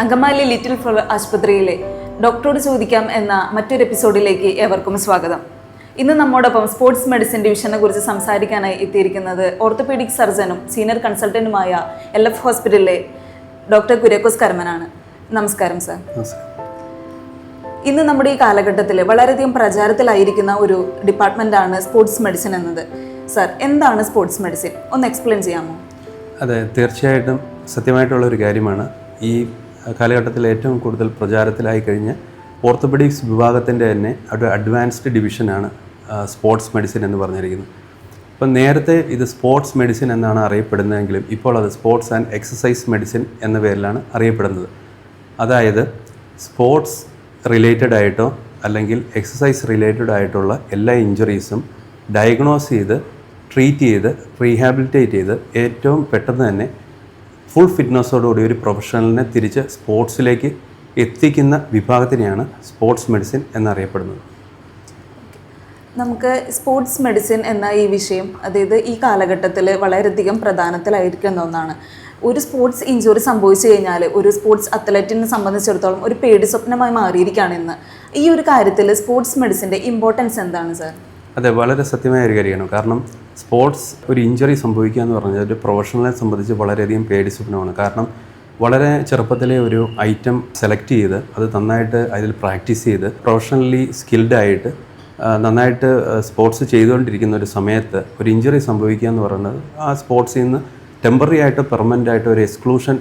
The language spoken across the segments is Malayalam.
അങ്കമാലി ലിറ്റിൽ ഫ്ലവർ ആശുപത്രിയിലെ ഡോക്ടറോട് ചോദിക്കാം എന്ന മറ്റൊരു എപ്പിസോഡിലേക്ക് ഏവർക്കും സ്വാഗതം. ഇന്ന് നമ്മോടൊപ്പം സ്പോർട്സ് മെഡിസിൻ ഡിവിഷനെ കുറിച്ച് സംസാരിക്കാനായി എത്തിയിരിക്കുന്നത് ഓർത്തോപീഡിക് സർജനും സീനിയർ കൺസൾട്ടന്റുമായ എൽ എഫ് ഹോസ്പിറ്റലിലെ ഡോക്ടർ കുര്യാക്കോസ് കർമനാണ് നമസ്കാരം സർ. ഇന്ന് നമ്മുടെ ഈ കാലഘട്ടത്തിൽ വളരെയധികം പ്രചാരത്തിലായിരിക്കുന്ന ഒരു ഡിപ്പാർട്ട്മെന്റാണ് സ്പോർട്സ് മെഡിസിൻ എന്നത്. സർ എന്താണ് സ്പോർട്സ് മെഡിസിൻ? ഒന്ന് എക്സ്പ്ലെയിൻ ചെയ്യാമോ? അതെ തീർച്ചയായിട്ടും സത്യമായിട്ടുള്ള ഒരു കാര്യമാണ്. ഈ കാലഘട്ടത്തിൽ ഏറ്റവും കൂടുതൽ പ്രചാരത്തിലായി കഴിഞ്ഞ ഓർത്തോപെഡിക്സ് വിഭാഗത്തിന്റെ തന്നെ ഒരു അഡ്വാൻസ്ഡ് ഡിവിഷനാണ് സ്പോർട്സ് മെഡിസിൻ എന്ന് പറഞ്ഞിരിക്കുന്നത്. ഇപ്പം നേരത്തെ ഇത് സ്പോർട്സ് മെഡിസിൻ എന്നാണ് അറിയപ്പെടുന്നതെങ്കിലും ഇപ്പോൾ അത് സ്പോർട്സ് ആൻഡ് എക്സസൈസ് മെഡിസിൻ എന്ന പേരിലാണ് അറിയപ്പെടുന്നത്. അതായത് സ്പോർട്സ് റിലേറ്റഡ് ആയിട്ടോ അല്ലെങ്കിൽ എക്സസൈസ് റിലേറ്റഡ് ആയിട്ടുള്ള എല്ലാ ഇഞ്ചുറീസും ഡയഗ്നോസ് ചെയ്ത് ട്രീറ്റ് ചെയ്ത് റീഹാബിലിറ്റേറ്റ് ചെയ്ത് ഏറ്റവും പെട്ടെന്ന് തന്നെ ഫുൾ ഫിറ്റ്നസ്സോടുകൂടി ഒരു പ്രൊഫഷണലിനെ തിരിച്ച് സ്പോർട്സിലേക്ക് എത്തിക്കുന്ന വിഭാഗത്തിനെയാണ് സ്പോർട്സ് മെഡിസിൻ എന്നറിയപ്പെടുന്നത്. നമുക്ക് സ്പോർട്സ് മെഡിസിൻ എന്ന ഈ വിഷയം അതായത് ഈ കാലഘട്ടത്തിൽ വളരെയധികം പ്രധാനത്തിലായിരിക്കുന്ന ഒന്നാണ്. ഒരു സ്പോർട്സ് ഇഞ്ചുറി സംഭവിച്ചു കഴിഞ്ഞാൽ ഒരു സ്പോർട്സ് അത്ലറ്റിനെ സംബന്ധിച്ചിടത്തോളം ഒരു പേടി സ്വപ്നമായി മാറിയിരിക്കുകയാണ് ഇന്ന്. ഈ ഒരു കാര്യത്തിൽ സ്പോർട്സ് മെഡിസിന്റെ ഇമ്പോർട്ടൻസ് എന്താണ് സർ അതെ വളരെ സത്യമായ ഒരു കാര്യമാണ്. കാരണം സ്പോർട്സ് ഒരു ഇഞ്ചറി സംഭവിക്കുക എന്ന് പറഞ്ഞാൽ ഒരു പ്രൊഫഷണലിനെ സംബന്ധിച്ച് വളരെയധികം പേടി സ്വപ്നമാണ്. കാരണം വളരെ ചെറുപ്പത്തിലെ ഒരു ഐറ്റം സെലക്ട് ചെയ്ത് അത് നന്നായിട്ട് അതിൽ പ്രാക്ടീസ് ചെയ്ത് പ്രൊഫഷണലി സ്കിൽഡ് ആയിട്ട് നന്നായിട്ട് സ്പോർട്സ് ചെയ്തുകൊണ്ടിരിക്കുന്ന ഒരു സമയത്ത് ഒരു ഇഞ്ചറി സംഭവിക്കുക എന്ന് പറയുന്നത് ആ സ്പോർട്സിൽ നിന്ന് ടെമ്പററി ആയിട്ട് പെർമനന്റ് ആയിട്ട് ഒരു എക്സ്ക്ലൂഷൻ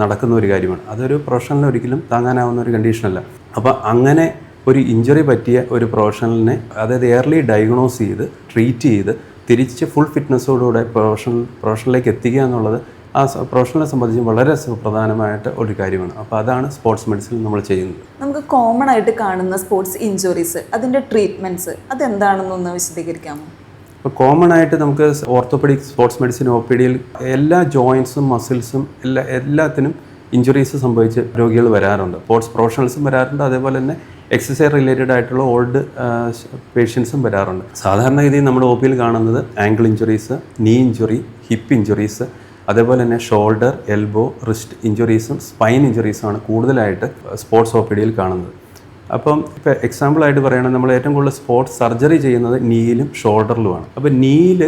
നടക്കുന്ന ഒരു കാര്യമാണ്. അതൊരു പ്രൊഫഷണലിന് ഒരിക്കലും താങ്ങാനാവുന്ന ഒരു കണ്ടീഷനല്ല. അപ്പോൾ അങ്ങനെ ഒരു ഇഞ്ചുറി പറ്റിയ ഒരു പ്രൊഫഷണലിനെ അതായത് എയർലി ഡയഗ്നോസ് ചെയ്ത് ട്രീറ്റ് ചെയ്ത് തിരിച്ച് ഫുൾ ഫിറ്റ്നസ്സോടുകൂടെ പ്രൊഫഷണൽ പ്രൊഫഷണലിലേക്ക് എത്തിക്കുക എന്നുള്ളത് ആ പ്രൊഫഷണലിനെ പ്രൊഫഷണലെ സംബന്ധിച്ച് വളരെ സുപ്രധാനമായിട്ട് ഒരു കാര്യമാണ്. അപ്പോൾ അതാണ് സ്പോർട്സ് മെഡിസിൻ നമ്മൾ ചെയ്യുന്നത്. നമുക്ക് കോമൺ ആയിട്ട് കാണുന്ന സ്പോർട്സ് ഇഞ്ചുറീസ് അതിന്റെ ട്രീറ്റ്മെന്റ്സ് അതെന്താണെന്നൊന്ന് വിശദീകരിക്കാമോ? ഇപ്പോൾ കോമൺ ആയിട്ട് നമുക്ക് orthopaedic sports medicine O P ഡിയിൽ എല്ലാ ജോയിൻസും മസിൽസും എല്ലാ എല്ലാത്തിനും ഇഞ്ചുറീസ് സംഭവിച്ച് രോഗികൾ വരാറുണ്ട്. സ്പോർട്സ് പ്രൊഫഷണൽസും വരാറുണ്ട്. അതേപോലെ തന്നെ എക്സസൈസ് റിലേറ്റഡ് ആയിട്ടുള്ള ഓൾഡ് പേഷ്യൻസും വരാറുണ്ട്. സാധാരണഗതിയിൽ നമ്മുടെ ഒ പിയിൽ കാണുന്നത് ankle injuries knee injury hip injuries അതേപോലെ തന്നെ ഷോൾഡർ എൽബോ റിസ്റ്റ് ഇഞ്ചുറീസും സ്പൈൻ ഇഞ്ചുറീസുമാണ് കൂടുതലായിട്ട് സ്പോർട്സ് ഒ പി ഡിയിൽ കാണുന്നത്. അപ്പം ഇപ്പോൾ എക്സാമ്പിളായിട്ട് പറയുകയാണെങ്കിൽ നമ്മൾ ഏറ്റവും കൂടുതൽ സ്പോർട്സ് സർജറി ചെയ്യുന്നത് നീയിലും ഷോൾഡറിലുമാണ് അപ്പോൾ നീയിൽ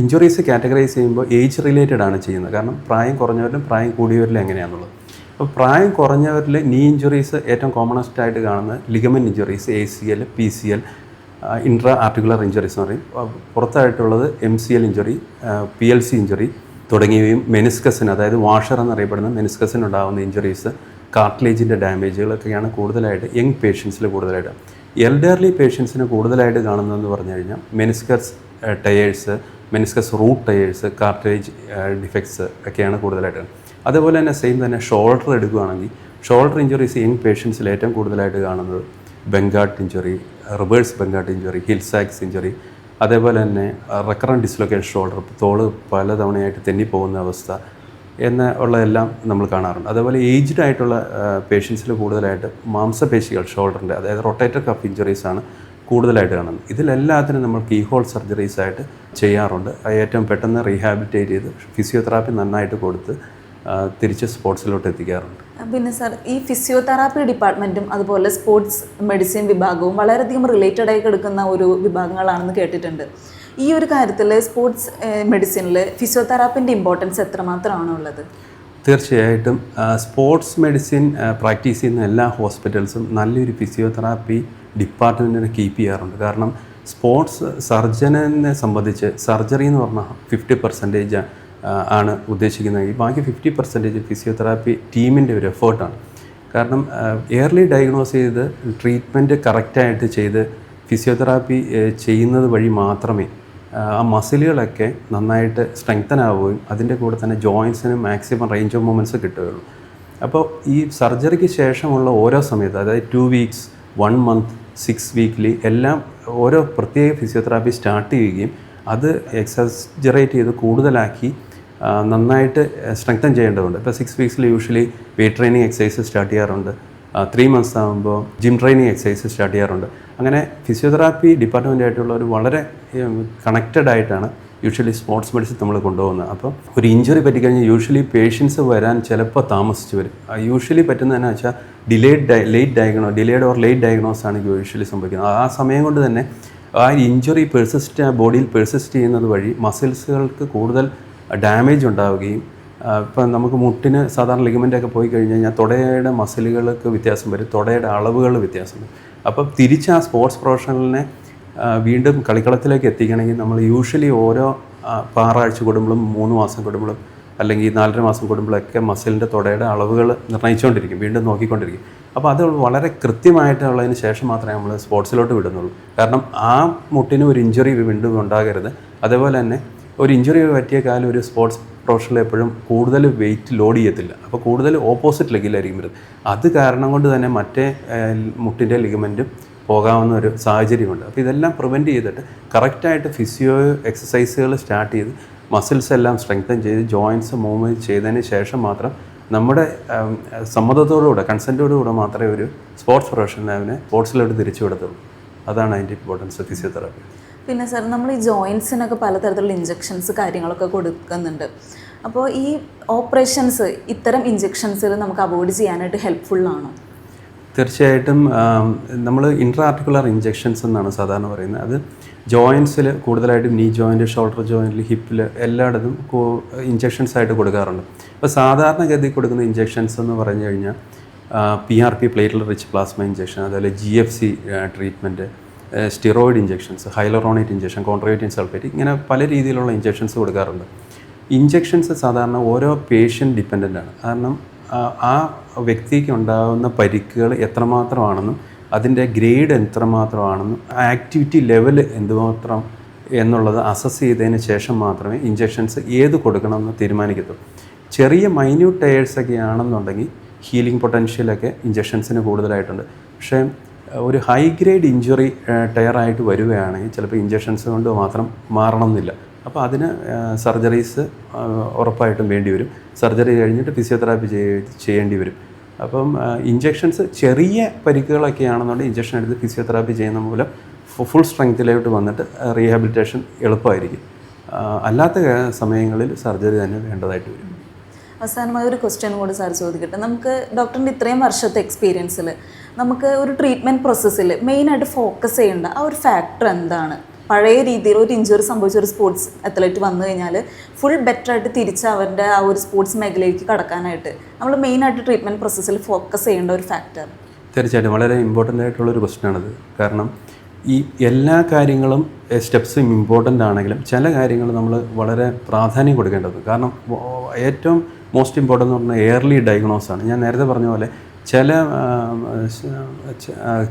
ഇഞ്ചുറീസ് കാറ്റഗറൈസ് ചെയ്യുമ്പോൾ ഏജ് റിലേറ്റഡ് ആണ് ചെയ്യുന്നത്. കാരണം പ്രായം കുറഞ്ഞവരിലും പ്രായം കൂടിയവരിലും എങ്ങനെയാണെന്നുള്ളത് അപ്പോൾ പ്രായം കുറഞ്ഞവരിൽ നീ ഇഞ്ചുറീസ് ഏറ്റവും കോമണസ്റ്റ് ആയിട്ട് കാണുന്നത് ligament injuries A C L P C L intra articular injuries എന്ന് പറയും. പുറത്തായിട്ടുള്ളത് M C L injury P C L injury തുടങ്ങിയവയും മെനിസ്കസിന് അതായത് വാഷർ എന്നറിയപ്പെടുന്ന മെനിസ്കസിന് ഉണ്ടാകുന്ന ഇഞ്ചുറീസ് കാർട്ടിലേജിന്റെ ഡാമേജുകളൊക്കെയാണ് കൂടുതലായിട്ട് യങ് പേഷ്യൻസിൽ കൂടുതലായിട്ട്. എൽഡർലി പേഷ്യൻസിന് കൂടുതലായിട്ട് കാണുന്നതെന്ന് പറഞ്ഞു കഴിഞ്ഞാൽ meniscus tears meniscus root tears cartilage defects ഒക്കെയാണ് കൂടുതലായിട്ട്. അതുപോലെ തന്നെ സെയിം തന്നെ ഷോൾഡർ എടുക്കുകയാണെങ്കിൽ ഷോൾഡർ ഇഞ്ചുറീസ് ഇൻ പേഷ്യൻസിൽ ഏറ്റവും കൂടുതലായിട്ട് കാണുന്നത് Bankart injury reverse Bankart injury Hill Sachs injury അതേപോലെ തന്നെ റെക്കറൻ ഡിസ്ലൊക്കേഷൻ ഷോൾഡർ തോൾ പലതവണയായിട്ട് തെന്നിപ്പോകുന്ന അവസ്ഥ എന്ന ഉള്ളതെല്ലാം നമ്മൾ കാണാറുണ്ട്. അതേപോലെ ഏജ്ഡ് ആയിട്ടുള്ള പേഷ്യൻസിൽ കൂടുതലായിട്ട് മാംസപേശികൾ ഷോൾഡറിന്റെ അതായത് റൊട്ടേറ്റർ കഫ് ഇഞ്ചുറീസ് ആണ് കൂടുതലായിട്ട് കാണുന്നത് ഇതിലെല്ലാത്തിനും നമ്മൾ കീ ഹോൾ സർജറീസ് ആയിട്ട് ചെയ്യാറുണ്ട്. അത് ഏറ്റവും പെട്ടെന്ന് റീഹാബിലിറ്റേറ്റ് ചെയ്ത് ഫിസിയോതെറാപ്പി നന്നായിട്ട് കൊടുത്ത് തിരിച്ച് സ്പോർട്സിലോട്ട് എത്തിക്കാറുണ്ട്. പിന്നെ സർ ഈ ഫിസിയോതെറാപ്പി ഡിപ്പാർട്ട്മെന്റും അതുപോലെ സ്പോർട്സ് മെഡിസിൻ വിഭാഗവും വളരെയധികം റിലേറ്റഡ് ആയി കിടക്കുന്ന ഒരു വിഭാഗങ്ങളാണെന്ന് കേട്ടിട്ടുണ്ട്. ഈ ഒരു കാര്യത്തിൽ സ്പോർട്സ് മെഡിസിനിൽ ഫിസിയോതെറാപ്പിന്റെ ഇമ്പോർട്ടൻസ് എത്രമാത്രമാണ് ഉള്ളത്? തീർച്ചയായിട്ടും സ്പോർട്സ് മെഡിസിൻ പ്രാക്ടീസ് ചെയ്യുന്ന എല്ലാ ഹോസ്പിറ്റൽസും നല്ലൊരു ഫിസിയോതെറാപ്പി ഡിപ്പാർട്ട്മെന്റിനെ കീപ്പ് ചെയ്യാറുണ്ട്. കാരണം സ്പോർട്സ് സർജനെ സംബന്ധിച്ച് സർജറി എന്ന് പറഞ്ഞാൽ ഫിഫ്റ്റി പെർസെന്റേജ് ആണ് ഉദ്ദേശിക്കുന്നത്. ബാക്കി ഫിഫ്റ്റി പെർസെന്റേജ് ഫിസിയോതെറാപ്പി ടീമിന്റെ ഒരു എഫേർട്ടാണ് കാരണം എയർലി ഡയഗ്നോസ് ചെയ്ത് ട്രീറ്റ്മെന്റ് കറക്റ്റായിട്ട് ചെയ്ത് ഫിസിയോതെറാപ്പി ചെയ്യുന്നത് വഴി മാത്രമേ ആ മസിലുകളൊക്കെ നന്നായിട്ട് സ്ട്രെങ്തൻ ആവുകയും അതിന്റെ കൂടെ തന്നെ ജോയിൻസിന് മാക്സിമം റേഞ്ച് ഓഫ് മൂമെന്റ്സ് കിട്ടുകയുള്ളൂ. അപ്പോൾ ഈ സർജറിക്ക് ശേഷമുള്ള ഓരോ സമയത്ത് അതായത് two weeks one month six weekly എല്ലാം ഓരോ പ്രത്യേക ഫിസിയോതെറാപ്പി സ്റ്റാർട്ട് ചെയ്യുകയും അത് എക്സജറേറ്റ് ചെയ്ത് കൂടുതലാക്കി നന്നായിട്ട് സ്ട്രെങ്തൻ ചെയ്യേണ്ടതുണ്ട്. ഇപ്പോൾ six വീക്സിൽ usually weight training exercise start ചെയ്യാറുണ്ട്. ത്രീ മന്ത്സ് ആകുമ്പോൾ ജിം ട്രെയിനിങ് എക്സസൈസ് സ്റ്റാർട്ട് ചെയ്യാറുണ്ട്. അങ്ങനെ ഫിസിയോതെറാപ്പി ഡിപ്പാർട്ട്മെന്റായിട്ടുള്ളവർ വളരെ കണക്റ്റഡ് ആയിട്ടാണ് യൂഷ്വലി സ്പോർട്സ് മെഡിസിൻ നമ്മൾ കൊണ്ടുപോകുന്നത്. അപ്പോൾ ഒരു ഇഞ്ചുറി പറ്റിക്കഴിഞ്ഞാൽ യൂഷ്വലി പേഷ്യൻസ് വരാൻ ചിലപ്പോൾ താമസിച്ച് വരും യൂഷ്വലി പറ്റുന്നതെന്നു വെച്ചാൽ delayed late diagnosis delayed or late diagnose ആണ് യൂഷ്വലി സംഭവിക്കുന്നത്. ആ സമയം കൊണ്ട് തന്നെ ആ ഇഞ്ചുറി പെർസിസ്റ്റ് ബോഡിയിൽ പെർസിസ്റ്റ് ചെയ്യുന്നത് വഴി മസിൽസുകൾക്ക് കൂടുതൽ ഡാമേജ് ഉണ്ടാവുകയും ഇപ്പം നമുക്ക് മുട്ടിന് സാധാരണ ലിഗമെന്റൊക്കെ പോയി കഴിഞ്ഞ് കഴിഞ്ഞാൽ തുടയുടെ മസിലുകൾക്ക് വ്യത്യാസം വരും തുടയുടെ അളവുകൾ വ്യത്യാസം വരും. അപ്പം തിരിച്ച് ആ സ്പോർട്സ് പ്രൊഫഷണലിനെ വീണ്ടും കളിക്കളത്തിലേക്ക് എത്തിക്കണമെങ്കിൽ നമ്മൾ യൂഷ്വലി ഓരോ ആറാഴ്ച കൂടുമ്പോഴും മൂന്ന് മാസം കൂടുമ്പോഴും അല്ലെങ്കിൽ നാലര മാസം കൂടുമ്പോഴൊക്കെ മസിലിന്റെ തുടയുടെ അളവുകൾ നിർണയിച്ചുകൊണ്ടിരിക്കും വീണ്ടും നോക്കിക്കൊണ്ടിരിക്കും. അപ്പോൾ അത് വളരെ കൃത്യമായിട്ടുള്ളതിന് ശേഷം മാത്രമേ നമ്മൾ സ്പോർട്സിലോട്ട് വിടുന്നുള്ളൂ. കാരണം ആ മുട്ടിന് ഒരു ഇഞ്ചുറി വീണ്ടും ഉണ്ടാകരുത്. അതേപോലെ തന്നെ ഒരു ഇഞ്ചുറി പറ്റിയ കാലം ഒരു സ്പോർട്സ് പ്രൊഫഷണൽ എപ്പോഴും കൂടുതൽ വെയിറ്റ് ലോഡ് ചെയ്യത്തില്ല. അപ്പോൾ കൂടുതൽ ഓപ്പോസിറ്റ് ലെഗിലായിരിക്കും വരുന്നത്. അത് കാരണം കൊണ്ട് തന്നെ മറ്റേ മുട്ടിന്റെ ലിഗമെന്റും പോകാവുന്ന ഒരു സാഹചര്യമുണ്ട്. അപ്പോൾ ഇതെല്ലാം പ്രിവെന്റ് ചെയ്തിട്ട് കറക്റ്റായിട്ട് ഫിസിയോ എക്സസൈസുകൾ സ്റ്റാർട്ട് ചെയ്ത് മസിൽസ് എല്ലാം സ്ട്രെങ്തൻ ചെയ്ത് ജോയിൻസ് മൂവ്മെന്റ് ചെയ്തതിന് ശേഷം മാത്രം നമ്മുടെ സമ്മതത്തോടുകൂടെ കൺസെന്റോടുകൂടെ മാത്രമേ ഒരു സ്പോർട്സ് പ്രൊഫഷണലിനെ സ്പോർട്സിലോട്ട് തിരിച്ചു വിടത്തുള്ളൂ. അതാണ് അതിന്റെ ഇമ്പോർട്ടൻസ് ഫിസിയോതെറാപ്പി പിന്നെ സർ നമ്മൾ ഈ ജോയിൻസിനൊക്കെ പലതരത്തിലുള്ള ഇഞ്ചെക്ഷൻസ് കാര്യങ്ങളൊക്കെ കൊടുക്കുന്നുണ്ട്. അപ്പോൾ ഈ ഓപ്പറേഷൻസ് ഇത്തരം ഇഞ്ചെക്ഷൻസിൽ നമുക്ക് അവോയ്ഡ് ചെയ്യാനായിട്ട് ഹെൽപ്ഫുള്ളാണോ തീർച്ചയായിട്ടും നമ്മൾ ഇൻട്രാ ആർട്ടിക്കുലർ ഇഞ്ചെക്ഷൻസ് എന്നാണ് സാധാരണ പറയുന്നത്. അത് ജോയിൻസിൽ കൂടുതലായിട്ടും നീ ജോയിന്റ് ഷോൾഡർ ജോയിന്റിൽ ഹിപ്പിൽ എല്ലായിടത്തും ഇഞ്ചെക്ഷൻസ് ആയിട്ട് കൊടുക്കാറുണ്ട്. അപ്പോൾ സാധാരണഗതി കൊടുക്കുന്ന ഇഞ്ചെക്ഷൻസ് എന്ന് പറഞ്ഞു കഴിഞ്ഞാൽ P R P platelet rich plasma injection അതുപോലെ G F C treatment steroid injections hyaluronate injection chondroitin sulphate ഇങ്ങനെ പല രീതിയിലുള്ള ഇഞ്ചെക്ഷൻസ് കൊടുക്കാറുണ്ട്. ഇഞ്ചെക്ഷൻസ് സാധാരണ ഓരോ പേഷ്യന്റ് ഡിപ്പെൻഡന്റ് ആണ്. കാരണം ആ, വ്യക്തിക്ക് ഉണ്ടാകുന്ന പരിക്കുകൾ എത്രമാത്രമാണെന്നും അതിന്റെ ഗ്രേഡ് എത്രമാത്രമാണെന്നും ആക്ടിവിറ്റി ലെവൽ എന്തുമാത്രം എന്നുള്ളത് അസസ് ചെയ്തതിന് ശേഷം മാത്രമേ ഇഞ്ചെക്ഷൻസ് ഏത് കൊടുക്കണമെന്ന് തീരുമാനിക്കത്തുള്ളൂ. ചെറിയ മൈന്യൂട്ട് ടയേഴ്സൊക്കെ ആണെന്നുണ്ടെങ്കിൽ ഹീലിംഗ് പൊട്ടൻഷ്യലൊക്കെ ഇഞ്ചെക്ഷൻസിന് കൂടുതലായിട്ടുണ്ട്. പക്ഷേ ഒരു ഹൈ ഗ്രേഡ് ഇഞ്ചുറി ടയറായിട്ട് വരികയാണെങ്കിൽ ചിലപ്പോൾ ഇഞ്ചെക്ഷൻസ് കൊണ്ട് മാത്രം മാറണം എന്നില്ല അപ്പോൾ അതിന് സർജറീസ് ഉറപ്പായിട്ടും വേണ്ടി വരും. സർജറി കഴിഞ്ഞിട്ട് ഫിസിയോതെറാപ്പി ചെയ്യേണ്ടി വരും. അപ്പം ഇഞ്ചെക്ഷൻസ് ചെറിയ പരിക്കുകളൊക്കെ ആണെന്നുണ്ടെങ്കിൽ ഇഞ്ചെക്ഷൻ എടുത്ത് ഫിസിയോതെറാപ്പി ചെയ്യുന്ന മൂലം ഫുൾ സ്ട്രെങ്ത്തിലോട്ട് വന്നിട്ട് റീഹാബിലിറ്റേഷൻ എളുപ്പമായിരിക്കും. അല്ലാത്ത സമയങ്ങളിൽ സർജറി തന്നെ വേണ്ടതായിട്ട് വരും. അവസാനമായ ഒരു ക്വസ്റ്റ്യൻ കൂടി സാർ ചോദിക്കട്ടെ. നമുക്ക് ഡോക്ടറിന്റെ ഇത്രയും വർഷത്തെ എക്സ്പീരിയൻസിൽ നമുക്ക് ഒരു ട്രീറ്റ്മെന്റ് പ്രോസസ്സിൽ മെയിനായിട്ട് ഫോക്കസ് ചെയ്യേണ്ട ആ ഒരു ഫാക്ടർ എന്താണ്? പഴയ രീതിയിൽ ഒരു ഇഞ്ചുറി സംഭവിച്ച ഒരു സ്പോർട്സ് അത്ലറ്റ് വന്നു കഴിഞ്ഞാൽ ഫുൾ ബെറ്റർ ആയിട്ട് തിരിച്ച് അവരുടെ ആ ഒരു സ്പോർട്സ് മേഖലയിലേക്ക് കടക്കാനായിട്ട് നമ്മൾ മെയിനായിട്ട് ട്രീറ്റ്മെന്റ് പ്രോസസ്സിൽ ഫോക്കസ് ചെയ്യേണ്ട ഒരു ഫാക്ടർ തീർച്ചയായിട്ടും. വളരെ ഇമ്പോർട്ടന്റ് ആയിട്ടുള്ളൊരു ക്വസ്റ്റ്യനാണത് കാരണം ഈ എല്ലാ കാര്യങ്ങളും സ്റ്റെപ്സും ഇമ്പോർട്ടന്റ് ആണെങ്കിലും ചില കാര്യങ്ങൾ നമ്മൾ വളരെ പ്രാധാന്യം കൊടുക്കേണ്ടത് കാരണം ഏറ്റവും മോസ്റ്റ് ഇമ്പോർട്ടന്റ് എന്ന് പറഞ്ഞാൽ എയർലി ഡയഗ്നോസ് ആണ്. ഞാൻ നേരത്തെ പറഞ്ഞ പോലെ ചില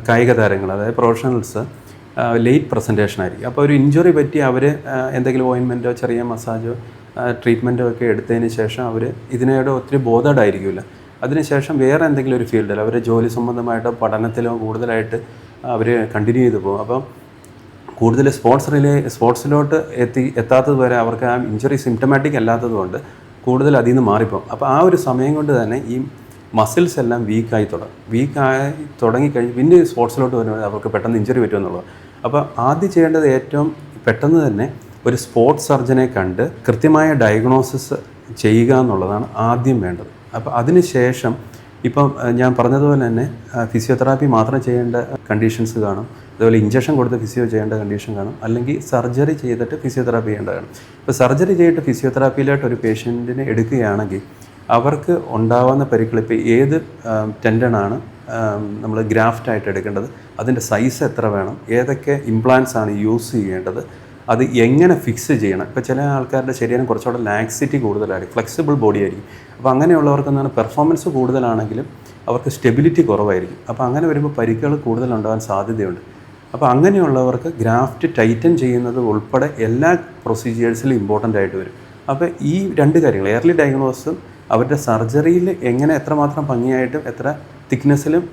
കായിക താരങ്ങൾ അതായത് പ്രൊഫഷണൽസ് ലേറ്റ് പ്രസന്റേഷൻ ആയിരിക്കും. അപ്പോൾ ഒരു ഇഞ്ചുറി പറ്റി അവർ എന്തെങ്കിലും ഓയിൻമെന്റോ ചെറിയ മസാജോ ട്രീറ്റ്മെന്റോ ഒക്കെ എടുത്തതിന് ശേഷം അവർ ഇതിനോട് ഒത്തിരി ബോധേഡായിരിക്കില്ല അതിനുശേഷം വേറെ എന്തെങ്കിലും ഒരു ഫീൽഡിൽ അവരെ ജോലി സംബന്ധമായിട്ടോ പഠനത്തിലോ കൂടുതലായിട്ട് അവർ കണ്ടിന്യൂ ചെയ്തു പോകും. അപ്പം കൂടുതൽ സ്പോർട്സ് റിലേ സ്പോർട്സിലോട്ട് എത്തി എത്താത്തത് വരെ അവർക്ക് ആ ഇഞ്ചുറി സിംറ്റമാറ്റിക് അല്ലാത്തത് കൊണ്ട് കൂടുതൽ അതിൽ നിന്ന് മാറിപ്പോകും. അപ്പോൾ ആ ഒരു സമയം കൊണ്ട് തന്നെ ഈ മസിൽസ് എല്ലാം വീക്കായി തുടങ്ങും. വീക്കായി തുടങ്ങിക്കഴിഞ്ഞ് പിന്നെ സ്പോർട്സിലോട്ട് വരുമ്പോൾ അവർക്ക് പെട്ടെന്ന് ഇഞ്ചറി പറ്റുമെന്നുള്ളത്. അപ്പോൾ ആദ്യം ചെയ്യേണ്ടത് ഏറ്റവും പെട്ടെന്ന് തന്നെ ഒരു സ്പോർട്സ് സർജനെ കണ്ട് കൃത്യമായ ഡയഗ്നോസിസ് ചെയ്യുക എന്നുള്ളതാണ് ആദ്യം വേണ്ടത്. അപ്പോൾ അതിനുശേഷം ഇപ്പം ഞാൻ പറഞ്ഞതുപോലെ തന്നെ ഫിസിയോതെറാപ്പി മാത്രം ചെയ്യേണ്ട കണ്ടീഷൻസ് കാണും. അതുപോലെ ഇഞ്ചക്ഷൻ കൊടുത്ത് ഫിസിയോ ചെയ്യേണ്ട കണ്ടീഷൻ കാണും. അല്ലെങ്കിൽ സർജറി ചെയ്തിട്ട് ഫിസിയോതെറാപ്പി ചെയ്യേണ്ടതാണ് ഇപ്പോൾ സർജറി ചെയ്തിട്ട് ഫിസിയോതെറാപ്പിയിലായിട്ട് ഒരു പേഷ്യന്റിനെ എടുക്കുകയാണെങ്കിൽ അവർക്ക് ഉണ്ടാവുന്ന പരിക്കുകൾ ഏത് ടെൻഡനാണ് നമ്മൾ ഗ്രാഫ്റ്റായിട്ട് എടുക്കേണ്ടത് അതിന്റെ സൈസ് എത്ര വേണം ഏതൊക്കെ ഇംപ്ലാൻസ് ആണ് യൂസ് ചെയ്യേണ്ടത് അത് എങ്ങനെ ഫിക്സ് ചെയ്യണം. ഇപ്പോൾ ചില ആൾക്കാരുടെ ശരീരം കുറച്ചുകൂടെ ലാക്സിറ്റി കൂടുതലായിരിക്കും ഫ്ലെക്സിബിൾ ബോഡി ആയിരിക്കും. അപ്പോൾ അങ്ങനെയുള്ളവർക്ക് എന്താണ് പെർഫോമൻസ് കൂടുതലാണെങ്കിലും അവർക്ക് സ്റ്റെബിലിറ്റി കുറവായിരിക്കും. അപ്പോൾ അങ്ങനെ വരുമ്പോൾ പരിക്കുകൾ കൂടുതലുണ്ടാകാൻ സാധ്യതയുണ്ട്. അപ്പോൾ അങ്ങനെയുള്ളവർക്ക് ഗ്രാഫ്റ്റ് ടൈറ്റൻ ചെയ്യുന്നത് ഉൾപ്പെടെ എല്ലാ പ്രൊസീജിയേഴ്സിലും ഇമ്പോർട്ടന്റ് ആയിട്ട് വരും. അപ്പോൾ ഈ രണ്ട് കാര്യങ്ങൾ എയർലി ഡയഗ്നോസും അവരുടെ സർജറിയിൽ എങ്ങനെ എത്രമാത്രം ഭംഗിയായിട്ടും എത്ര തിക്നെസ്സിലും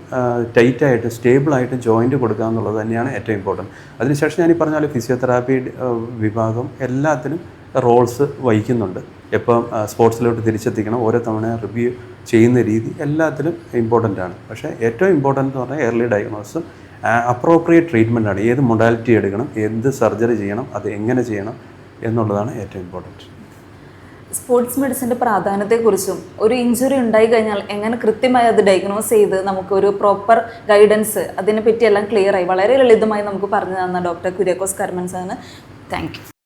ടൈറ്റായിട്ട് സ്റ്റേബിളായിട്ട് ജോയിന്റ് കൊടുക്കുക എന്നുള്ളത് തന്നെയാണ് ഏറ്റവും ഇമ്പോർട്ടന്റ്. അതിനുശേഷം ഞാൻ ഈ പറഞ്ഞ ഫിസിയോതെറാപ്പി വിഭാഗം എല്ലാത്തിനും റോൾസ് വഹിക്കുന്നുണ്ട്. എപ്പം സ്പോർട്സിലോട്ട് തിരിച്ചെത്തിക്കണം ഓരോ തവണ റിവ്യൂ ചെയ്യുന്ന രീതി എല്ലാത്തിലും ഇമ്പോർട്ടന്റ് ആണ്. പക്ഷേ ഏറ്റവും ഇമ്പോർട്ടന്റ് എന്ന് പറഞ്ഞാൽ എയർലി ഡയഗ്നോസും അപ്രോപ്രിയേറ്റ് ട്രീറ്റ്മെന്റ് ആണ് ഏത് മൊഡാലിറ്റി എടുക്കണം എന്ത് സർജറി ചെയ്യണം അത് എങ്ങനെ ചെയ്യണം എന്നുള്ളതാണ് ഏറ്റവും ഇമ്പോർട്ടന്റ്. സ്പോർട്സ് മെഡിസിന്റെ പ്രാധാന്യത്തെക്കുറിച്ചും ഒരു ഇഞ്ചുറി ഉണ്ടായി കഴിഞ്ഞാൽ എങ്ങനെ കൃത്യമായി അത് ഡയഗ്നോസ് ചെയ്ത് നമുക്കൊരു പ്രോപ്പർ ഗൈഡൻസ് അതിനെപ്പറ്റി എല്ലാം ക്ലിയറായി വളരെ ലളിതമായി നമുക്ക് പറഞ്ഞു തന്ന ഡോക്ടർ കുര്യാക്കോസ് കർമൻസാണ് താങ്ക് യു